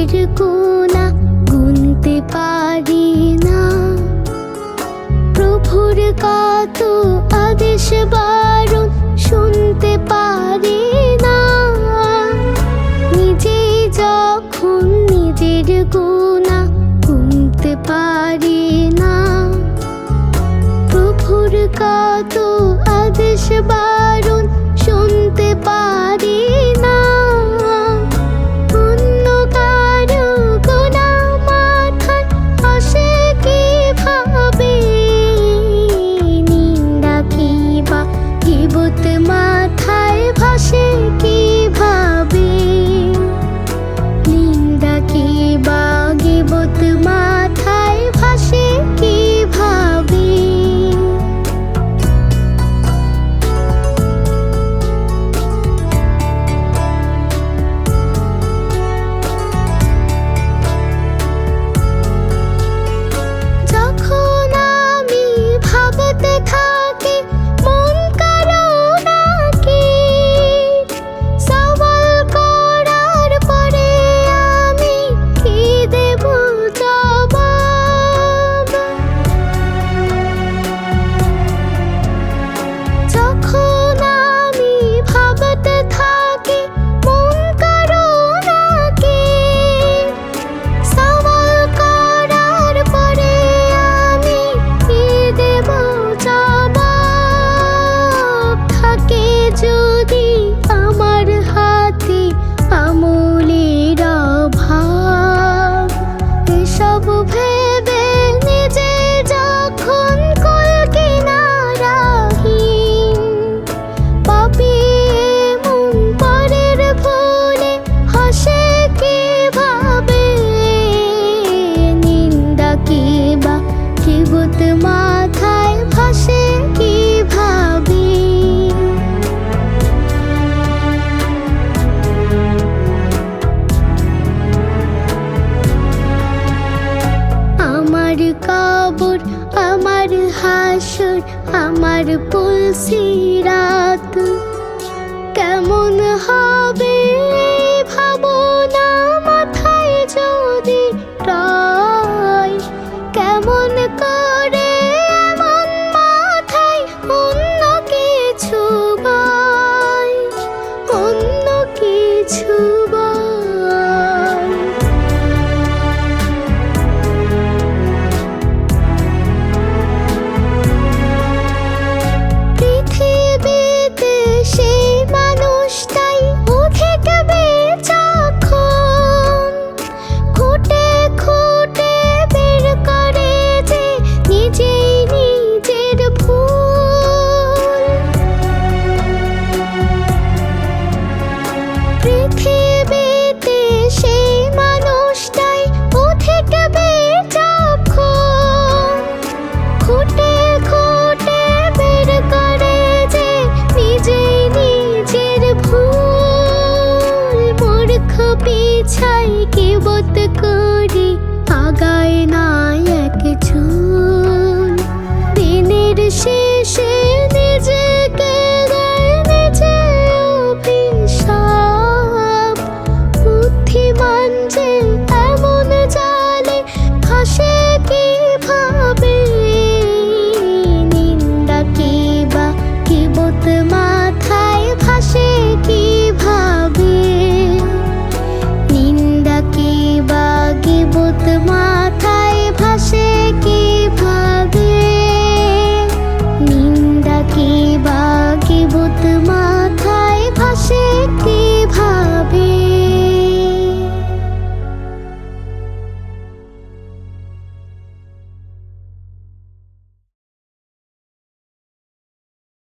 চোখের কোনা গুনতে পারি না। প্রভুর কত আদেশ বারণ শুনতে পারি না। নিজে যখন নিজের গুণা গুনতে পারি না, প্রভুর কত আদেশ বার পর্বত মাথায় ভাসে কি ভাবি? আমার কবর আমার হাসর আমার পুলসি রাত কেমন হবে?